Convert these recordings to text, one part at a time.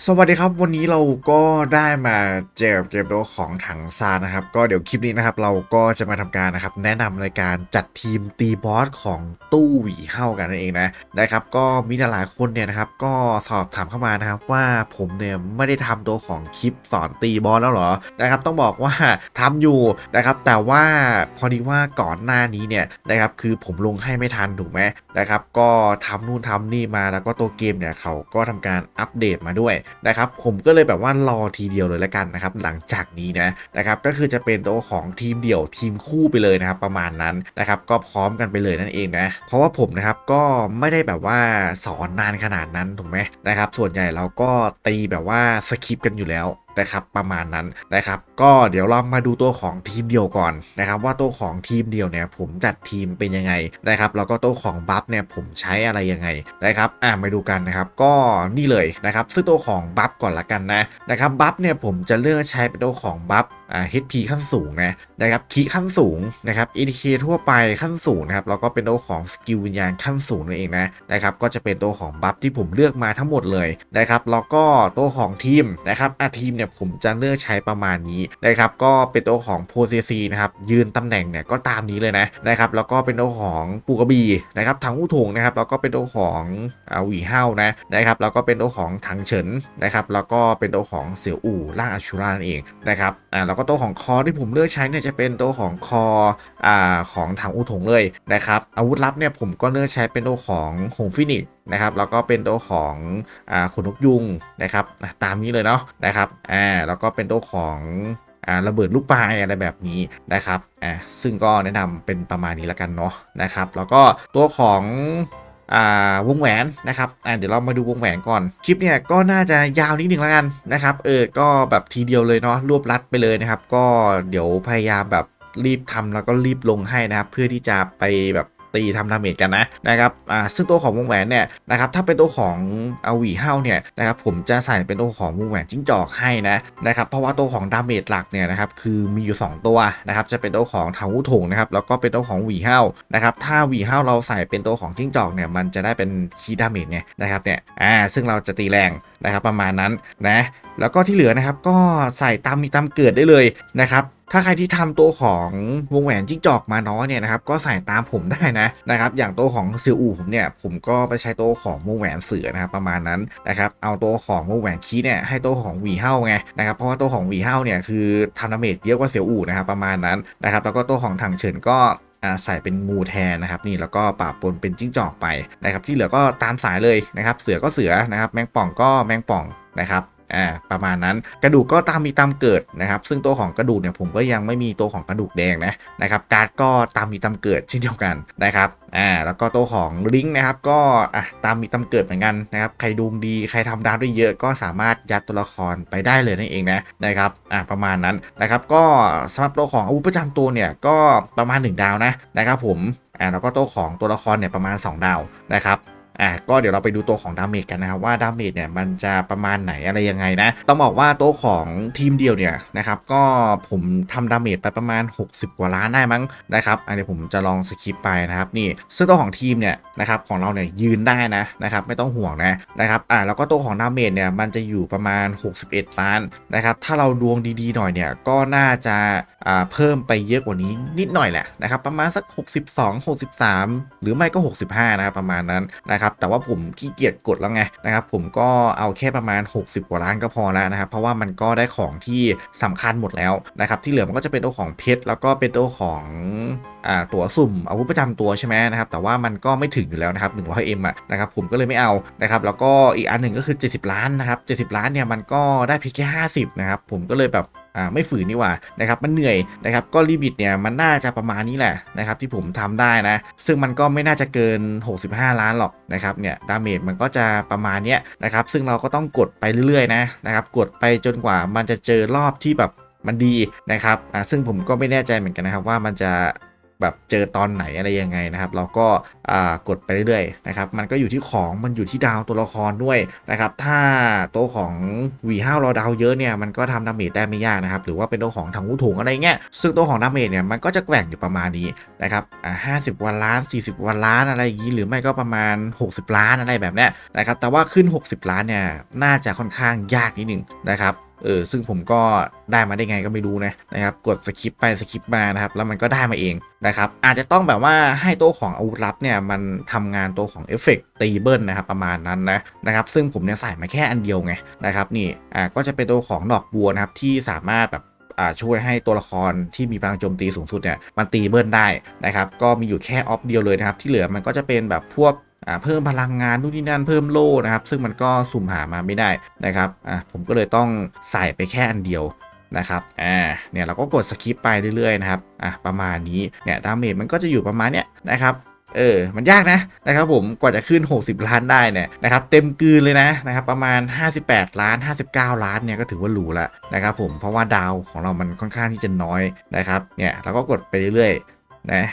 สวัสดีครับวันนี้เราก็ได้มาเจอเกมโดของถังซานนะครับ ก็เดี๋ยวคลิปนี้นะครับ เราก็จะมาทำการนะครับ แนะนำในการจัดทีมตีบอสของตู้หวีเฮ้ากันนั่นเองนะนะครับ ก็มีหลายคนเนี่ยนะครับ ก็สอบถามเข้ามานะครับ ว่าผมเนี่ยไม่ได้ทำตัวของคลิปสอนตีบอสแล้วหรอนะครับ ต้องบอกว่าทำอยู่นะครับ แต่ว่าพอดีว่าก่อนหน้านี้เนี่ยนะครับ คือผมลงให้ไม่ทันถูกไหมนะครับ ก็ทำนู่นทำนี่มาแล้วก็ตัวเกมเนี่ยเขาก็ทำการอัปเดตมาด้วยนะครับผมก็เลยแบบว่ารอทีเดียวเลยละกันนะครับหลังจากนี้นะนะครับก็คือจะเป็นตัวของทีมเดี่ยวทีมคู่ไปเลยนะครับประมาณนั้นนะครับก็พร้อมกันไปเลยนั่นเองนะเพราะว่าผมนะครับก็ไม่ได้แบบว่าสอนนานขนาดนั้นถูกไหมนะครับส่วนใหญ่เราก็ตีแบบว่าสคริปต์กันอยู่แล้ว นะครับประมาณนั้นนะครับ ก็เดี๋ยวเรามาดูตัวของทีมเดียวก่อนนะครับ ว่าตัวของทีมเดียวเนี่ยผมจัดทีมเป็นยังไงนะครับแล้วก็ตัวของบัฟเนี่ยผมใช้อะไรยังไงนะครับอ่ามาดูกันนะครับ ก็นี่เลยนะครับ ซึ่งตัวของบัฟก่อนละกันนะนะครับบัฟเนี่ยผมจะเลือกใช้เป็นตัวของบัฟ HP ขั้นสูงนะนะครับคีขั้นสูงนะครับ ATK ทั่วไปขั้นสูงนะครับแล้วก็เป็นตัวของสกิลวิญญาณขั้นสูงนั่นเองนะนะครับก็จะเป็นตัวของบัฟที่ผมเลือกมาทั้งหมดเลยนะครับแล้วก็ตัวของทีมนะครับอะทีมเนี่ยผมจะเลือกใช้ประมาณนี้นะครับก็เป็นตัวของโพซีซีนะครับยืนตำแหน่งเนี่ยก็ตามนี้เลยนะนะครับแล้วก็เป็นตัวของปูกระบีนะครับถังอู้ถงนะครับแล้วก็เป็นตัวของอ่าหวีเฮานะนะครับแล้วก็เป็นตัวของถังเฉินนะครับแล้วก็เป็นตัวของเสี่ยวอู่ล่างอาชูรานั่นเองนะครับอ่าแล้วก็ตัวของคอที่ผมเลือกใช้เนี่ยจะเป็นตัวของคออ่าของถังอู้ถงเลยนะครับอาวุธลับเนี่ยผมก็เลือกใช้เป็นตัวของหงฟินิกนะครับแล้วก็เป็นตัวของอ่าขนนกยุงนะครับตามนี้เลยเนาะนะครับอ่าแล้วก็เป็นตัวของอ่าระเบิดลูกปลายอะไรแบบนี้นะครับ อ่า ซึ่งก็แนะนำเป็นประมาณนี้แล้วกันเนาะนะครับ แล้วก็ตัวของ วงแหวนนะครับเดี๋ยวเรามาดูวงแหวนก่อน คลิปเนี่ยก็น่าจะยาวนิดนึงแล้วกันนะครับ เออ ก็แบบทีเดียวเลยเนาะ รวบรัดไปเลยนะครับ ก็เดี๋ยวพยายามแบบรีบทำแล้วก็รีบลงให้นะครับ เพื่อที่จะไปแบบ ตีทำดาเมจกันนะนะครับอ่าซึ่งตัวของวงแหวนเนี่ยนะครับถ้าเป็นตัวของอาวีเฮาเนี่ยนะครับผมจะใส่เป็นตัวของวงแหวนจิ้งจอกให้นะนะครับเพราะว่าตัวของดาเมจหลักเนี่ยนะครับคือมีอยู่ 2 ตัวนะครับจะเป็นตัวของทาวุถงนะครับแล้วก็เป็นตัวของวีเฮานะครับถ้าวีเฮาเราใส่เป็นตัวของจิ้งจอกเนี่ยมันจะได้เป็นคีย์ดาเมจไงนะครับเนี่ยอ่าซึ่งเราจะตีแรงนะครับประมาณนั้นนะแล้วก็ที่เหลือนะครับก็ใส่ตามมีตามเกิดได้เลยนะครับ ถ้าใครที่ทำตัวของวงแหวนจิ้งจอกมาน้อยเนี่ยนะครับก็ใส่ตามผมได้นะนะครับอย่างตัวของเซียวอูผมเนี่ยผมก็ไปใช้ตัวของวงแหวนเสือนะครับประมาณนั้นนะครับเอาตัวของวงแหวนคีเนี่ยให้ตัวของหวีเฮ้าไงนะครับเพราะว่าตัวของหวีเฮ้าเนี่ยคือทำดาเมจเยอะกว่าเซียอูนะครับประมาณนั้นนะครับแล้วก็ตัวของถังเฉินก็ใส่เป็นงูแทนนะครับนี่แล้วก็ปะปนเป็นจิ้งจอกไปนะครับที่เหลือก็ตามสายเลยนะครับเสือก็เสือนะครับแมงป่องก็แมงป่องนะครับ อ่าประมาณนั้นกระดูกก็ตามมีตามเกิดนะครับ ซึ่งตัวของกระดูกเนี่ยผมก็ยังไม่มีตัวของกระดูกแดงนะนะครับการ์ดก็ตามมีตามเกิดเช่นเดียวกันนะครับอ่าแล้วก็ตัวของลิงก์นะครับก็อะตามมีตามเกิดเหมือนกันนะครับใครดวงดีใครทำดาวได้เยอะก็สามารถยัดตัวละครไปได้เลยนั่นเองนะนะครับอ่าประมาณนั้นนะครับก็สำหรับตัวของอาวุธประจำตัวเนี่ยก็ประมาณ 1 ดาวนะนะครับผมอ่าแล้วก็ตัวของตัวละครเนี่ยประมาณ 2 ดาวนะครับ อะก็เดี๋ยวเราไปดูตัวของดาเมจกันนะครับว่าดาเมจเนี่ยมันจะประมาณไหนอะไรยังไงนะ ต้องบอกว่าตัวของทีมเดียวเนี่ยนะครับก็ผมทำดาเมจไปประมาณ 60 กว่าล้านได้มั้งนะครับอันนี้ผมจะลองสคิปไปนะครับนี่ซึ่งตัวของทีมเนี่ยนะครับของเราเนี่ยยืนได้นะนะครับไม่ต้องห่วงนะนะครับอะแล้วก็ตัวของดาเมจเนี่ยมันจะอยู่ประมาณ 61 ล้านนะครับถ้าเราดวงดีๆหน่อยเนี่ยก็น่าจะอ่าเพิ่มไปเยอะกว่านี้นิดหน่อยแหละนะครับประมาณสัก 62 63 หรือไม่ก็ 65นะครับประมาณนั้นนะครับแต่ว่าผมขี้เกียจกดแล้วไงนะครับผมก็เอาแค่ประมาณ 60 กว่าล้านก็พอแล้วนะครับเพราะว่ามันก็ได้ของที่สำคัญหมดแล้วนะครับที่เหลือมันก็จะเป็นตัวของเพชรแล้วก็เป็นตัวของอ่าตัวสุ่มอาวุธประจำตัวใช่ไหมนะครับแต่ว่ามันก็ไม่ถึงอยู่แล้วนะครับ 100M อะนะครับผมก็เลยไม่เอานะครับแล้วก็อีกอันหนึ่งก็คือ 70 ล้านนะครับ70 ล้านเนี่ยมันก็ได้เพียงแค่50นะครับผมก็เลยแบบ อ่าไม่ฝืนนี่หว่านะครับมันเหนื่อยนะครับก็ลิมิตเนี่ยมันน่าจะประมาณนี้แหละนะครับที่ผมทำได้นะ ซึ่งมันก็ไม่น่าจะเกิน 65 ล้านหรอกนะครับเนี่ยดาเมจมันก็จะประมาณเนี้ยนะครับซึ่งเราก็ต้องกดไปเรื่อยๆนะนะครับกดไปจนกว่ามันจะเจอรอบที่แบบมันดีนะครับอ่าซึ่งผมก็ไม่แน่ใจเหมือนกันนะครับว่ามันจะ แบบเจอตอนไหนอะไรยังไงนะครับ เราก็กดไปเรื่อยๆนะครับ มันก็อยู่ที่ของมันอยู่ที่ดาวตัวละครด้วยนะครับ ถ้าตัวของ V5 เราดาวเยอะเนี่ยมันก็ทำดาเมจได้ไม่ยากนะครับ หรือว่าเป็นตัวของถังหูถุงอะไรเงี้ยซึ่งตัวของดาเมจเนี่ยมันก็จะแกว่งอยู่ประมาณนี้นะครับห้าสิบวันล้าน 40 วันล้านอะไรอย่างนี้หรือไม่ก็ประมาณ 60 ล้านอะไรแบบเนี้ยนะครับแต่ว่าขึ้น 60 ล้านเนี่ยน่าจะค่อนข้างยากนิดนึงนะครับ เออซึ่งผมก็ได้มาได้ไงก็ไม่รู้นะนะครับกดสคิปไปสคิปมานะครับแล้วมันก็ได้มาเองนะครับอาจจะต้องแบบว่าให้ตัวของอาวุธลับเนี่ยมันทำงานตัวของเอฟเฟกตีเบิลนะครับประมาณนั้นนะนะครับซึ่งผมเนี่ยใส่มาแค่อันเดียวไงนะครับนี่อ่าก็จะเป็นตัวของดอกบัวนะครับที่สามารถแบบอ่าช่วยให้ตัวละครที่มีพลังโจมตีสูงสุดเนี่ยมันตีเบิลได้นะครับ ก็มีอยู่แค่ออฟเดียวเลยนะครับ ที่เหลือมันก็จะเป็นแบบพวก เพิ่มพลังงานนู่นนี่นั่นเพิ่มโล่นะครับ ซึ่งมันก็สุ่มหามาไม่ได้นะครับอ่าผมก็เลยต้องใส่ไปแค่อันเดียวนะครับอ่าเนี่ยเราก็กดสคิปไปเรื่อยๆนะครับอะประมาณนี้เนี่ยดาเมจมันก็จะอยู่ประมาณเนี้ยนะครับเออ มันยากนะนะครับผม กว่าจะขึ้น 60 ล้านได้เนี่ยนะครับเต็มกืนเลยนะนะครับประมาณ 58 ล้าน 59 ล้านเนี่ยก็ถือว่าหรูละนะครับผมเพราะว่าดาวของเรามันค่อนข้างที่จะน้อยนะครับเนี่ยเราก็กดไปเรื่อยๆนะ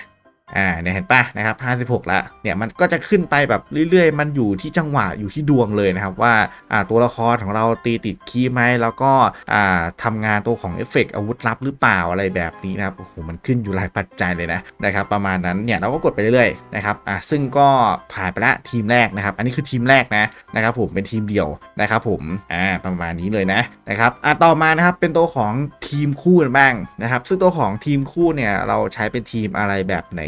อ่าเนี่ยเห็นปะนะครับ 56แล้วเนี่ยมันก็จะขึ้นไปแบบเรื่อยๆ มันอยู่ที่จังหวะอยู่ที่ดวงเลยนะครับว่าอ่าตัวละครของเราตีติดคีย์ไหมแล้วก็อ่าทำงานตัวของเอฟเฟกต์อาวุธลับหรือเปล่าอะไรแบบนี้นะครับโอ้โหมันขึ้นอยู่หลายปัจจัยเลยนะนะครับประมาณนั้นเนี่ยเราก็กดไปเรื่อยๆนะครับอ่าซึ่งก็ผ่านไปละทีมแรกนะครับ อันนี้คือทีมแรกนะนะครับผมเป็นทีมเดียวนะครับผมอ่าประมาณนี้เลยนะนะครับอ่าต่อมานะครับเป็นตัวของ ทีมคู่กันบ้างนะครับ ซึ่งตัวของทีมคู่เนี่ยเราใช้เป็นทีมอะไรแบบไหน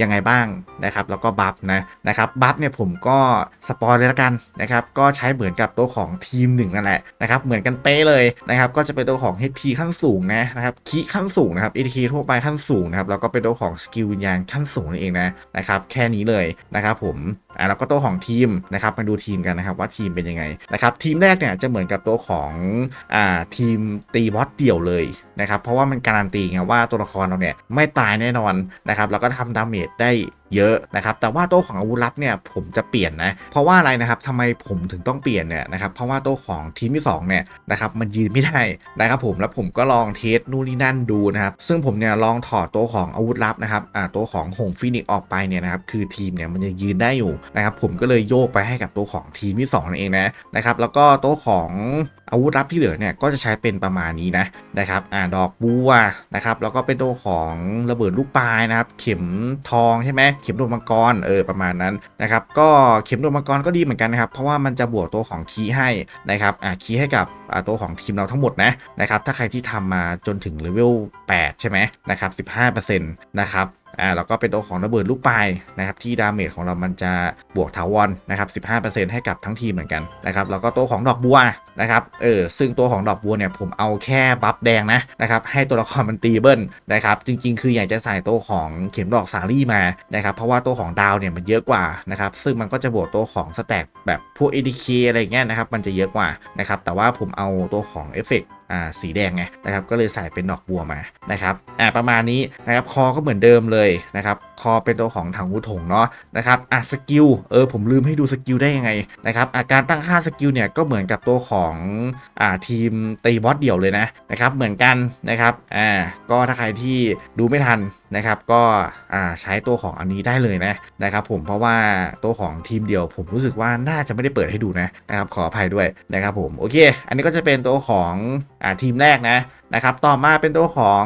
ยังไงบ้างนะครับ แล้วก็บัฟนะนะครับบัฟเนี่ยผมก็สปอยเลยละกันนะครับ ก็ใช้เหมือนกับตัวของทีมหนึ่งนั่นแหละนะครับ เหมือนกันเป๊ะเลยนะครับ ก็จะเป็นตัวของ HP ขั้นสูงนะนะครับคีขั้นสูงนะครับ ATK ทั่วไปขั้นสูงนะครับ แล้วก็เป็นตัวของสกิลวิญญาณขั้นสูงนั่นเองนะนะครับ แค่นี้เลยนะครับผม แล้วก็ตัวของทีมนะครับมาดูทีมกันนะครับว่าทีมเป็นยังไงนะครับทีมแรกเนี่ยจะเหมือนกับตัวของอ่าทีมตีบอสเดี่ยวเลยนะครับเพราะว่ามันการันตีไงว่าตัวละครเราเนี่ยไม่ตายแน่นอนนะครับแล้วก็ทำดาเมจได้ เยอะนะครับแต่ว่าโตัวของอาวุธลับเนี่ยผมจะเปลี่ยนนะเพราะว่าอะไรนะครับทำไมผมถึงต้องเปลี่ยนเนี่ยนะครับเพราะว่าโตัวของทีมที่สองเนี่ยนะครับมันยืนไม่ได้นะครับผมแล้วผมก็ลองเทสนู่นนี่นั่นดูนะครับซึ่งผมเนี่ยลองถอดโตัวของอาวุธลับนะครับอ่าโตัวของหงฟินิกออกไปเนี่ยนะครับคือทีมเนี่ยมันยังยืนได้อยู่นะครับผมก็เลยโยกไปให้กับโตัวของทีมที่สองนั่นเองนะนะครับแล้วก็โตัวของอาวุธลับที่เหลือเนี่ยก็จะใช้เป็นประมาณนี้นะนะครับอ่าดอกบัวนะครับแล้วก็เป็นตัวของระเบิดลูกปลายนะครับเข็มทองใช่ไหมเข็มดวงมังกรเออประมาณนั้นนะครับก็เข็มดวงมังกรก็ดีเหมือนกันนะครับเพราะว่ามันจะบวกตัวของคีให้นะครับอ่าคีให้กับอ่าตัวของทีมเราทั้งหมดนะนะครับถ้าใครที่ทำมาจนถึงเลเวล8ใช่ไหมนะครับ15%นะครับ อ่าแล้วก็เป็นตัวของระเบิดลูกปลายนะครับที่ดาเมจของเรามันจะบวกถาวรนะครับ15%ให้กับทั้งทีมเหมือนกันนะครับแล้วก็ตัวของดอกบัวนะครับเออซึ่งตัวของดอกบัวเนี่ยผมเอาแค่บัฟแดงนะนะครับให้ตัวละครมันตีเบิ้ลนะครับจริงๆ คืออยากจะใส่ตัวของเข็มดอกสาลี่มานะครับเพราะว่าตัวของดาวเนี่ยมันเยอะกว่านะครับซึ่งมันก็จะบวกตัวของสแต็กแบบพวก ADK อะไรเงี้ยนะครับมันจะเยอะกว่านะครับแต่ว่าผมเอาตัวของเอฟเฟก สีแดงไงนะครับก็เลยใส่เป็นดอกบัวมานะครับอ่าประมาณนี้นะครับคอก็เหมือนเดิมเลยนะครับ คอเป็นตัวของถังวุถงเนาะนะครับอะสกิลเออผมลืมให้ดูสกิลได้ยังไงนะครับอาการตั้งค่าสกิลเนี่ยก็เหมือนกับตัวของอ่าทีมตีบอสเดี่ยวเลยนะนะครับเหมือนกันนะครับอ่าก็ถ้าใครที่ดูไม่ทันนะครับก็อ่าใช้ตัวของอันนี้ได้เลยนะนะครับผมเพราะว่าตัวของทีมเดียว ผมรู้สึกว่าน่าจะไม่ได้เปิดให้ดูนะนะครับขออภัยด้วยนะครับผมโอเค อันนี้ก็จะเป็นตัวของอ่าทีมแรกนะนะครับต่อมาเป็นตัวของ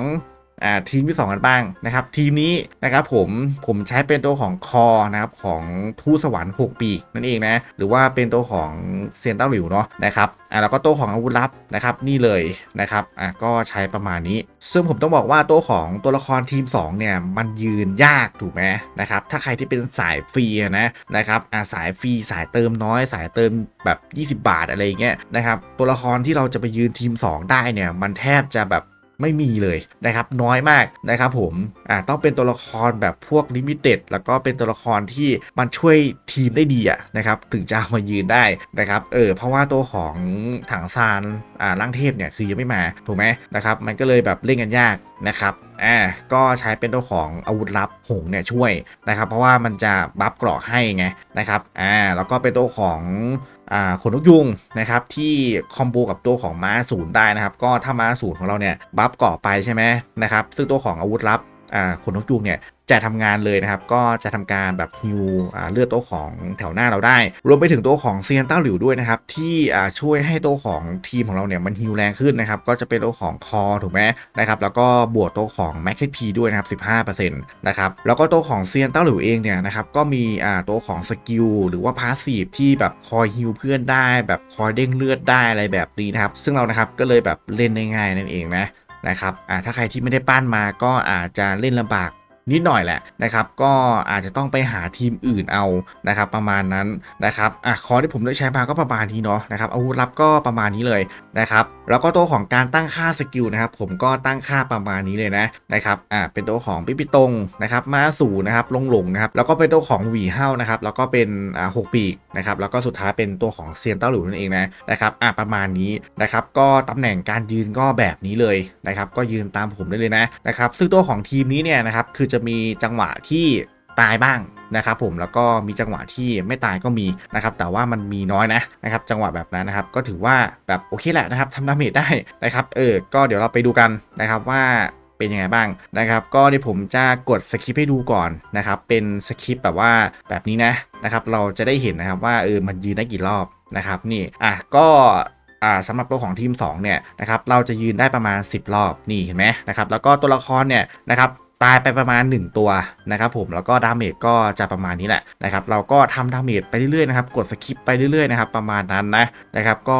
ทีมที่ 2 กันบ้างนะครับ ทีมนี้นะครับผมผมใช้เป็นตัวของคอนะครับของทูสวรรค์6ปีนั่นเองนะหรือว่าเป็นตัวของเซนต้าหลิวเนาะนะครับอ่าแล้วก็ตัวของอาวุธลับนะครับนี่เลยนะครับอ่าก็ใช้ประมาณนี้ ซึ่งผมต้องบอกว่าตัวของตัวละครทีม 2 เนี่ย มันยืนยากถูกไหมนะครับถ้าใครที่เป็นสายฟรีนะนะครับอ่าสายฟรีสายเติมน้อย สายเติมแบบ 20 บาทอะไรอย่างเงี้ยนะครับตัวละครที่เราจะไปยืนทีม 2 ได้เนี่ยมันแทบจะแบบ ไม่มีเลยนะครับน้อยมากนะครับผมอ่าต้องเป็นตัวละครแบบพวกลิมิเต็ดแล้วก็เป็นตัวละครที่มันช่วยทีมได้ดีอะนะครับถึงจะามายืนได้นะครับเออเพราะว่าตัวของถังซานอ่าร่างเทพเนี่ยคือยังไม่มาถูกไหมนะครับมันก็เลยแบบเล่นกันยากนะครับอ่าก็ใช้เป็นตัวของอาวุธลับหงเนี่ยช่วยนะครับ เพราะว่ามันจะบัฟกราะให้ไงนะครับอ่าแล้วก็เป็นตัวของ ขนนกยุงนะครับที่คอมโบกับตัวของม้าศูนย์ได้นะครับ ก็ถ้าม้าศูนย์ของเราเนี่ยบัฟเกราะไปใช่ไหมนะครับซึ่งตัวของอาวุธลับ ขนนกยูงเนี่ยจะทำงานเลยนะครับ ก็จะทำการแบบฮิวอ่าเลือดโต๊ะของแถวหน้าเราได้ รวมไปถึงตัวของเซียนเต้าหลิวด้วยนะครับ ที่อ่าช่วยให้ตัวของทีมของเราเนี่ยมันฮิวแรงขึ้นนะครับ ก็จะเป็นตัวของคอถูกไหมนะครับ แล้วก็บวกตัวของแม็กซ์พีด้วยนะครับ 15%นะครับ แล้วก็ตัวของเซียนเต้าหลิวเองเนี่ยนะครับ ก็มีอ่าตัวของสกิลหรือว่าพาสซีฟที่แบบคอยฮิวเพื่อนได้ แบบคอยเด้งเลือดได้อะไรแบบนี้นะครับ ซึ่งเรานะครับก็เลยแบบเล่นได้ง่ายนั่นเองนะ นะครับถ้าใครที่ไม่ได้ปั้นมาก็อาจจะเล่นลำบากนิดหน่อยแหละนะครับ ก็อาจจะต้องไปหาทีมอื่นเอานะครับ ประมาณนั้นนะครับอะคอที่ผมได้ใช้มาก็ประมาณนี้เนาะนะครับอาวุธลับก็ประมาณนี้เลยนะครับแล้วก็ตัวของการตั้งค่าสกิลนะครับ ผมก็ตั้งค่าประมาณนี้เลยนะนะครับอ่าเป็นตัวของปิปิตงนะครับมาสู่นะครับลงหลงนะครับแล้วก็เป็นตัวของหวีเฮ้านะครับแล้วก็เป็นอ่าหกปีกนะครับแล้วก็สุดท้ายเป็นตัวของเซียนเต้าหลิวนั่นเองนะนะครับอ่าประมาณนี้นะครับก็ตำแหน่งการยืนก็แบบนี้เลยนะครับก็ยืนตามผมได้เลยนะนะครับซึ่งตัวของทีมนี้เนี่ยนะครับคือจะมีจังหวะที่ ตายบ้างนะครับผมแล้วก็มีจังหวะที่ไม่ตายก็มีนะครับแต่ว่ามันมีน้อยนะนะครับจังหวะแบบนั้นนะครับก็ถือว่าแบบโอเคแหละนะครับทำดาเมจได้นะครับเออก็เดี๋ยวเราไปดูกันนะครับว่าเป็นยังไงบ้างนะครับก็เดี๋ยวผมจะกดสคริปให้ดูก่อนนะครับเป็นสคริปแบบว่าแบบนี้นะนะครับเราจะได้เห็นนะครับว่าเออมันยืนได้กี่รอบนะครับนี่อะก็อ่าสำหรับตัวของทีม2เนี่ยนะครับเราจะยืนได้ประมาณ 10 รอบนี่เห็นไหมนะครับแล้วก็ตัวละครเนี่ยนะครับ ตายไปประมาณ 1 ตัวนะครับผมแล้วก็ดาเมจก็จะประมาณนี้แหละนะครับเราก็ทำดาเมจไปเรื่อยๆนะครับกดสคิปไปเรื่อยๆนะครับประมาณนั้นนะนะครับก็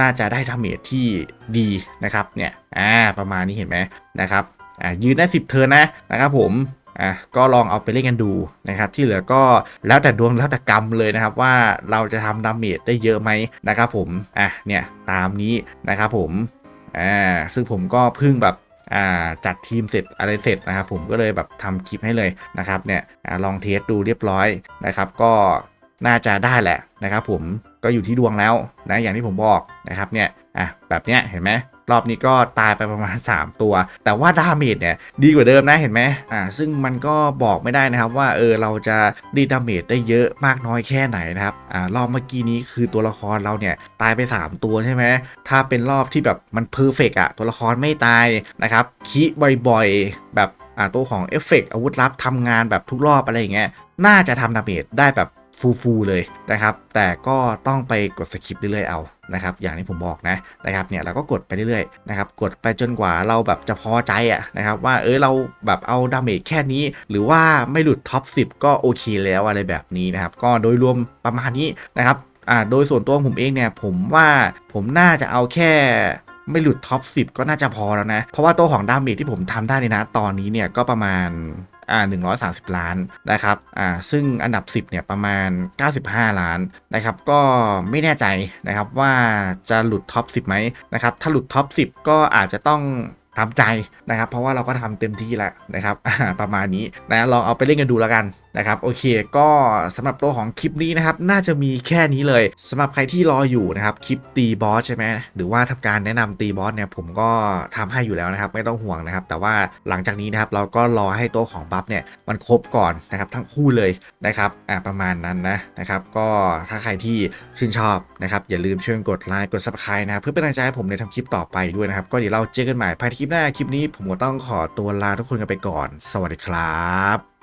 น่าจะได้ดาเมจที่ดีนะครับเนี่ยอ่าประมาณนี้เห็นไหมนะครับอ่ายืนได้ 10 เทิร์นนะนะครับผมอะก็ลองเอาไปเล่นกันดูนะครับ ที่เหลือก็แล้วแต่ดวงแล้วแต่กรรมเลยนะครับ ว่าเราจะทำดาเมจได้เยอะไหมนะครับผมอะเนี่ยตามนี้นะครับผมอ่าซึ่งผมก็เพิ่งแบบ จัดทีมเสร็จอะไรเสร็จนะครับผมก็เลยแบบทำคลิปให้เลยนะครับเนี่ยอลองเทสดูเรียบร้อยนะครับก็น่าจะได้แหละนะครับผมก็อยู่ที่ดวงแล้วนะอย่างที่ผมบอกนะครับเนี่ยอะแบบเนี้ยเห็นไหม รอบนี้ก็ตายไปประมาณ 3 ตัว แต่ว่าดาเมจเนี่ยดีกว่าเดิมนะเห็นไหมอ่าซึ่งมันก็บอกไม่ได้นะครับว่าเออเราจะดีดาเมจได้เยอะมากน้อยแค่ไหนนะครับอ่ารอบเมื่อกี้นี้คือตัวละครเราเนี่ยตายไป 3 ตัวใช่ไหมถ้าเป็นรอบที่แบบมันเพอร์เฟกอะตัวละครไม่ตายนะครับคิบ่อยๆ แบบอ่าตัวของเอฟเฟกอาวุธลับทำงานแบบทุกรอบอะไรอย่างเงี้ยน่าจะทำดาเมจได้แบบ ฟูๆเลยนะครับ แต่ก็ต้องไปกดสคริปต์เรื่อยๆเอานะครับ อย่างที่ผมบอกนะนะครับเนี่ยเราก็กดไปเรื่อยๆนะครับ กดไปจนกว่าเราแบบจะพอใจอะนะครับว่าเออเราแบบเอาดาเมจแค่นี้ หรือว่าไม่หลุดท็อป 10 ก็โอเคแล้วอะไรแบบนี้นะครับ ก็โดยรวมประมาณนี้นะครับอ่าโดยส่วนตัวผมเองเนี่ยผมว่าผมน่าจะเอาแค่ไม่หลุดท็อป 10 ก็น่าจะพอแล้วนะ เพราะว่าตัวของดาเมจที่ผมทำได้ในนะตอนนี้เนี่ยก็ประมาณ อ่า130 ล้านนะครับอ่าซึ่งอันดับ 10เนี่ยประมาณ 95 ล้านนะครับก็ไม่แน่ใจนะครับว่าจะหลุดท็อป 10ไหมนะครับถ้าหลุดท็อป 10 ก็อาจจะต้องทำใจนะครับ เพราะว่าเราก็ทำเต็มที่แล้วนะครับประมาณนี้นะลองเอาไปเล่นกันดูแล้วกัน นะครับโอเคก็สำหรับตัวของคลิปนี้นะครับน่าจะมีแค่นี้เลยสำหรับใครที่รออยู่นะครับคลิปตีบอสใช่ไหมหรือว่าทำการแนะนำตีบอสเนี่ยผมก็ทำให้อยู่แล้วนะครับไม่ต้องห่วงนะครับ แต่ว่าหลังจากนี้นะครับเราก็รอให้ตัวของบัฟเนี่ยมันครบก่อนนะครับทั้งคู่เลยนะครับอ่าประมาณนั้นนะนะครับก็ถ้าใครที่ชื่นชอบนะครับอย่าลืมช่วยกดไลค์กด subscribe นะครับเพื่อเป็นกำลังใจให้ผมในทำคลิปต่อไปด้วยนะครับก็เดี๋ยวเราเจอกันใหม่ภายในคลิปหน้าคลิปนี้ ผมก็ต้องขอตัวลาทุกคนกันไปก่อน สวัสดีครับ